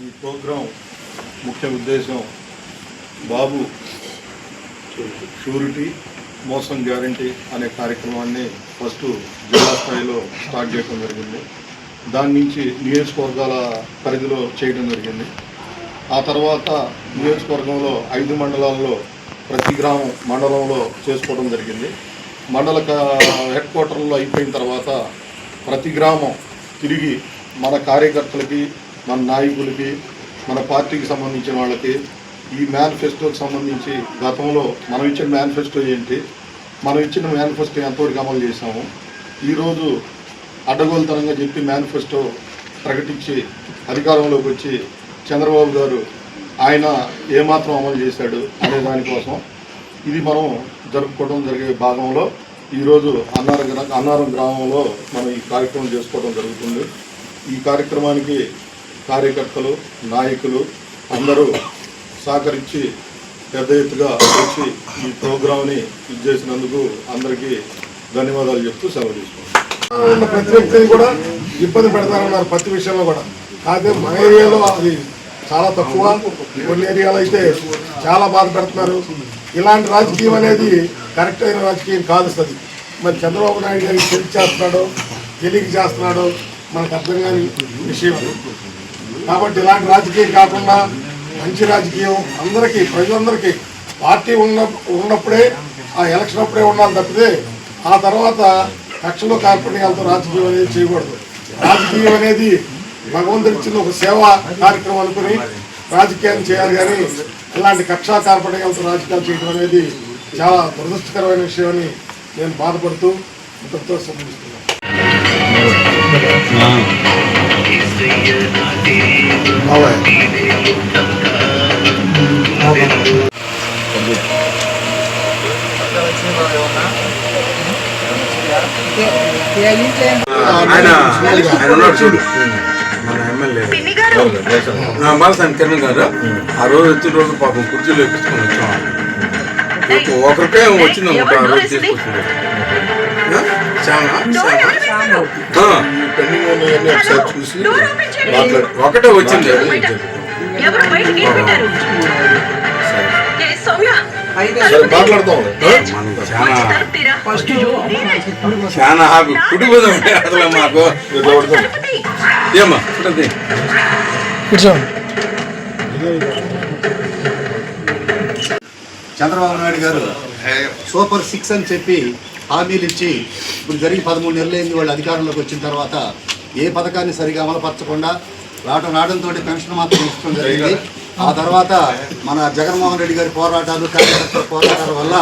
ఈ ప్రోగ్రాం ముఖ్య ఉద్దేశం బాబు షూరిటీ మోసం గ్యారంటీ అనే కార్యక్రమాన్ని ఫస్ట్ జిల్లా స్థాయిలో స్టార్ట్ చేయడం జరిగింది. దాని నుంచి నియోజకవర్గాల పరిధిలో చేయడం జరిగింది. ఆ తర్వాత నియోజకవర్గంలో ఐదు మండలాల్లో ప్రతి గ్రామం మండలంలో చేసుకోవడం జరిగింది. మండల హెడ్ క్వార్టర్లో అయిపోయిన తర్వాత ప్రతి గ్రామం తిరిగి మన కార్యకర్తలకి మన నాయకులకి మన పార్టీకి సంబంధించిన వాళ్ళకి ఈ మేనిఫెస్టోకి సంబంధించి గతంలో మనం ఇచ్చిన మేనిఫెస్టో ఏంటి మనం ఇచ్చిన మేనిఫెస్టో ఎంతవరకు అమలు చేశాము ఈరోజు అడ్డగోలుతనంగా చెప్పి మేనిఫెస్టో ప్రకటించి అధికారంలోకి వచ్చి చంద్రబాబు గారు ఆయన ఏమాత్రం అమలు చేశాడు అనే దానికోసం ఇది మనం జరుపుకోవడం జరిగే భాగంలో ఈరోజు అన్నారం అన్నారం గ్రామంలో మనం ఈ కార్యక్రమం చేసుకోవడం జరుగుతుంది. ఈ కార్యక్రమానికి కార్యకర్తలు నాయకులు అందరూ సహకరించి పెద్ద ఎత్తుగా వచ్చి ఈ ప్రోగ్రామ్ని ఇది చేసినందుకు అందరికీ ధన్యవాదాలు చెప్తూ సెలవు తీసుకుంటాం ప్రతి వ్యక్తిని కూడా ఇబ్బంది పెడతారన్నారు ప్రతి విషయంలో కూడా. కాకపోతే మన ఏరియాలో అది చాలా తక్కువ. కొన్ని ఏరియాలో అయితే చాలా బాధ పెడుతున్నారు. ఇలాంటి రాజకీయం అనేది కరెక్ట్ అయిన రాజకీయం కాదు అది మరి చంద్రబాబు నాయుడు గారికి తెలిసి చేస్తున్నాడో తెలియక చేస్తున్నాడో మనకు అర్థం కాని విషయం కాబట్టి ఇలాంటి రాజకీయం కాకుండా మంచి రాజకీయం అందరికీ ప్రజలందరికీ పార్టీ ఉన్న ఉన్నప్పుడే ఆ ఎలక్షన్ అప్పుడే ఉండాలి తప్పితే ఆ తర్వాత కక్షలో కార్పణ్యాలతో రాజకీయం అనేది చేయకూడదు. రాజకీయం అనేది భగవంతుడి ఇచ్చిన ఒక సేవా కార్యక్రమం అనుకుని రాజకీయాన్ని చేయాలి కానీ ఇలాంటి కక్షా కార్పణ్యాలతో రాజకీయాలు చేయడం అనేది చాలా దురదృష్టకరమైన విషయం అని నేను బాధపడుతూ ఇంతటితో సంబంధిస్తున్నాను ఆయన ఆయన ఉన్నాడు చూడు మన ఎమ్మెల్యే బాలసాని కిరణ్ గారు ఆ రోజు వచ్చిన రోజు పాపం కుర్చీలో ఎక్కించుకొని వచ్చాం ఒకరికే వచ్చింది అనుకుంటా ఆ రోజు తీసుకొచ్చింది? చాలా చాలా చూసి ఒకటే వచ్చింది. చాలా. హ్యాపీ కుటుంబం అసలు మాకు. ఏమా చంద్రబాబు నాయుడు గారు సూపర్ సిక్స్ అని చెప్పి హామీలు ఇచ్చి ఇప్పుడు జరిగి పదమూడు నెలలైంది వాళ్ళు అధికారంలోకి వచ్చిన తర్వాత ఏ పథకాన్ని సరిగా అమలుపరచకుండా రావడం రావడంతో పెన్షన్ మాత్రం ఇష్టం జరిగింది. ఆ తర్వాత మన జగన్మోహన్ రెడ్డి గారి పోరాటాలు కార్యకర్తల పోరాటాల వల్ల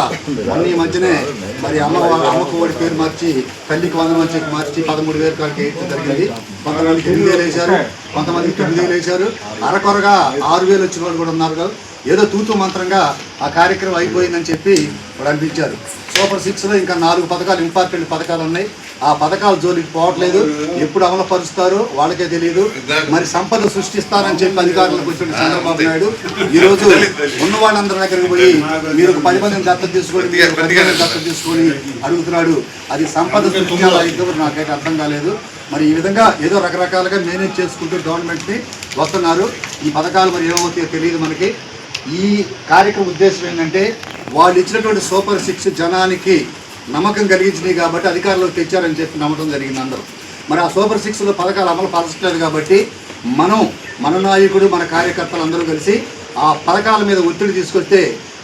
అన్నీ మధ్యనే మరి అమ్మ అమ్మకు ఓడి పేరు మార్చి తల్లికి వందనం అని చెప్పి మార్చి పదమూడు వేలు కాడికి వేయడం జరిగింది. కొంతమందికి ఎనిమిది వేలు వేశారు కొంతమందికి తొమ్మిది వేలు వేశారు. అరకొరగా ఆరు వేలు వచ్చిన వాళ్ళు కూడా ఉన్నారు కదా. ఏదో తూతూ మంత్రంగా ఆ కార్యక్రమం అయిపోయిందని చెప్పి వాడు అనిపించారు సూపర్ సిక్స్లో ఇంకా నాలుగు పథకాలు ఇంపార్టెంట్ పథకాలు ఉన్నాయి. ఆ పథకాలు జోలికి పోవట్లేదు. ఎప్పుడు అమలు పరుస్తారో వాళ్ళకే తెలియదు మరి సంపద సృష్టిస్తారని చెప్పి అధికారులకు వచ్చిన చంద్రబాబు నాయుడు ఈరోజు ఉన్న వాళ్ళందరి దగ్గరికి పోయి మీరు ఒక పది మందిని దత్తత తీసుకొని మీరు దత్తత తీసుకొని అడుగుతున్నాడు. అది సంపద సృష్టించాలా అయితే నాకైతే అర్థం కాలేదు. మరి ఈ విధంగా ఏదో రకరకాలుగా మేనేజ్ చేసుకుంటూ గవర్నమెంట్ని వస్తున్నారు. ఈ పథకాలు మరి ఏమవుతాయో తెలియదు మనకి. ఈ కార్యక్రమ ఉద్దేశం ఏంటంటే వాళ్ళు ఇచ్చినటువంటి సూపర్ సిక్స్ జనానికి నమ్మకం కలిగించినాయి కాబట్టి అధికారంలోకి తెచ్చారని చెప్పి నమ్మటం జరిగింది అందరూ. మరి ఆ సూపర్ సిక్స్లో పథకాలు అమలు పరచట్లేదు కాబట్టి మనం మన నాయకుడు మన కార్యకర్తలు అందరూ కలిసి ఆ పథకాల మీద ఒత్తిడి తీసుకొస్తే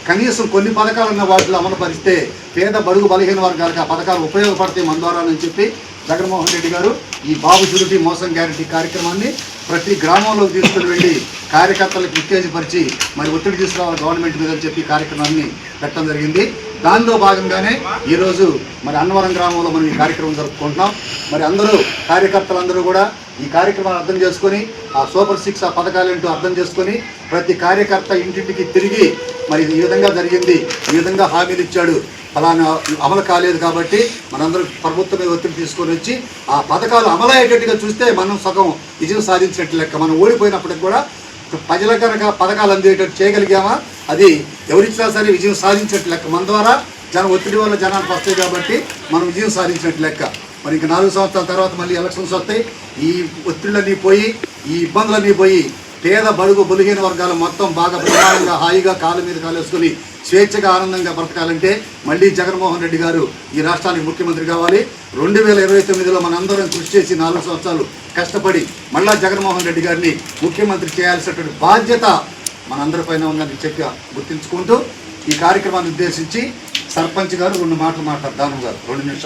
కనీసం కొన్ని పథకాలు ఉన్న వాటిలో అమలు పరిస్తే పేద బడుగు బలహీన వర్గాలకు ఆ పథకాలు ఉపయోగపడతాయి మన ద్వారా అని చెప్పి జగన్మోహన్ రెడ్డి గారు ఈ బాబు షూరిటీ మోసం గ్యారంటీ కార్యక్రమాన్ని ప్రతి గ్రామంలోకి తీసుకుని వెళ్ళి కార్యకర్తలకు ఉత్తేజపరిచి మరి ఒత్తిడి తీసుకురావాలి గవర్నమెంట్ మీద అని చెప్పి కార్యక్రమాన్ని పెట్టడం జరిగింది. దానిలో భాగంగానే ఈరోజు మరి అన్నవరం గ్రామంలో మనం ఈ కార్యక్రమం జరుపుకుంటున్నాం. మరి అందరూ కార్యకర్తలందరూ కూడా ఈ కార్యక్రమాన్ని అర్థం చేసుకొని ఆ సూపర్ సిక్స్ ఆ పథకాలు ఏంటో అర్థం చేసుకొని ప్రతి కార్యకర్త ఇంటింటికి తిరిగి మరి ఈ విధంగా జరిగింది ఈ విధంగా హామీలు ఇచ్చాడు. ఫలానా అమలు కాలేదు కాబట్టి మనందరూ ప్రభుత్వం మీద ఒత్తిడి తీసుకొని వచ్చి ఆ పథకాలు అమలు అయ్యేటట్టుగా చూస్తే మనం సగం విజయం సాధించినట్టు లెక్క. మనం ఓడిపోయినప్పటికి కూడా ప్రజల కనుక పథకాలు అందేటట్టు చేయగలిగామా? అది ఎవరిచ్చినా సరే విజయం సాధించినట్టు లెక్క. మన ద్వారా జన ఒత్తిడి వల్ల జనానికి వస్తాయి కాబట్టి మనం విజయం సాధించినట్టు లెక్క. మరి ఇంకా నాలుగు సంవత్సరాల తర్వాత మళ్ళీ ఎలక్షన్స్ వస్తాయి. ఈ ఒత్తిళ్ళన్నీ పోయి ఈ ఇబ్బందులన్నీ పోయి పేద బడుగు బలిహీన వర్గాలు మొత్తం బాగా ప్రమాణంగా హాయిగా కాలు మీద కాలు స్వేచ్ఛగా ఆనందంగా బ్రతకాలంటే మళ్ళీ జగన్మోహన్ రెడ్డి గారు ఈ రాష్ట్రానికి ముఖ్యమంత్రి కావాలి. రెండు వేల ఇరవై తొమ్మిదిలో మనందరం కృషి చేసి నాలుగు సంవత్సరాలు కష్టపడి మళ్ళా జగన్మోహన్ రెడ్డి గారిని ముఖ్యమంత్రి చేయాల్సినటువంటి బాధ్యత మనందరిపైన ఉందని చెప్పి గుర్తించుకుంటూ ఈ కార్యక్రమాన్ని ఉద్దేశించి సర్పంచ్ గారు రెండు మాటలు మాట్లాడతాను గారు రెండు నిమిషాలు.